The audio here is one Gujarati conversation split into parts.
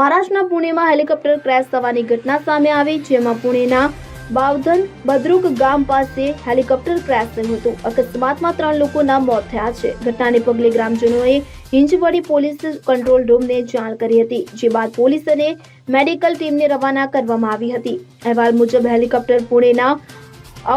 મહારાષ્ટ્રના પુણેમાં હેલિકોપ્ટર ક્રેશ થવાની ઘટના સામે આવી, જેમાં પુણેના બાવધન બદ્રુક ગામ પાસે હેલિકોપ્ટર ક્રેશ થયું હતું. અકસ્માતમાં ત્રણ લોકોના મોત થયા છે. ઘટનાને પગલે ગ્રામજનોએ હિંજવડી પોલીસ કંટ્રોલ રૂમને જાણ કરી હતી, જે બાદ પોલીસ અને મેડિકલ ટીમને રવાના કરવામાં આવી હતી. અહેવાલ મુજબ હેલિકોપ્ટર પુણેના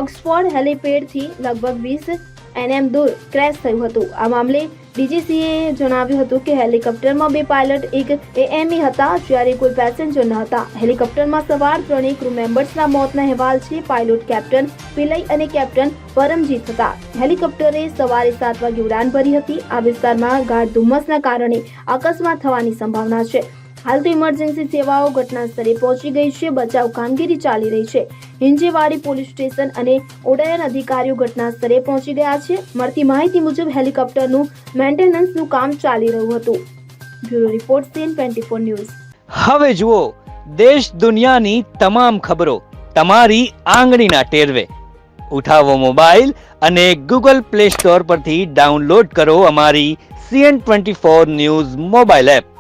ઓક્સફોર્ડ હેલિપેડથી લગભગ વીસ એનએમ દૂર ક્રેશ થયું હતું. આ મામલે ડીજીસીએ જણાવ્યું હતું કે હેલિકોપ્ટરમાં બે પાયલટ, એક એએમઈ હતા, જ્યારે કોઈ પેસેન્જર ન હતા. હેલિકોપ્ટરમાં સવાર ત્રણેય ક્રૂ મેમ્બર્સના મોતના અહેવાલ છે. પાયલોટ કેપ્ટન પિલઈ અને કેપ્ટન પરમજીત હતા. હેલિકોપ્ટરે સવારે સાત વાગે ઉડાન ભરી હતી. આ વિસ્તારમાં ગાઢ ધુમ્મસના કારણે અકસ્માત થવાની સંભાવના છે. હાલ તો ઇમરજન્સી સેવાઓ ઘટના સ્થળે પહોંચી ગઈ છે. બચાવ કામગીરી ચાલી રહી છે. હિંજેવાડી પોલીસ સ્ટેશન અને ઉડ્ડયન અધિકારીઓ ઘટના સ્થળે પહોંચી ગયા છે. મળતી માહિતી મુજબ હેલિકોપ્ટરનું મેન્ટેનન્સનું કામ ચાલી રહ્યું હતું. Bureau report CN twenty news. હવે જુઓ, દેશ દુનિયાની તમામ ખબરો તમારી આંગળીના ટેરવે. ઉઠાવો મોબાઈલ અને ગૂગલ પ્લે સ્ટોર પરથી ડાઉનલોડ કરો અમારી CN twenty four news mobile app.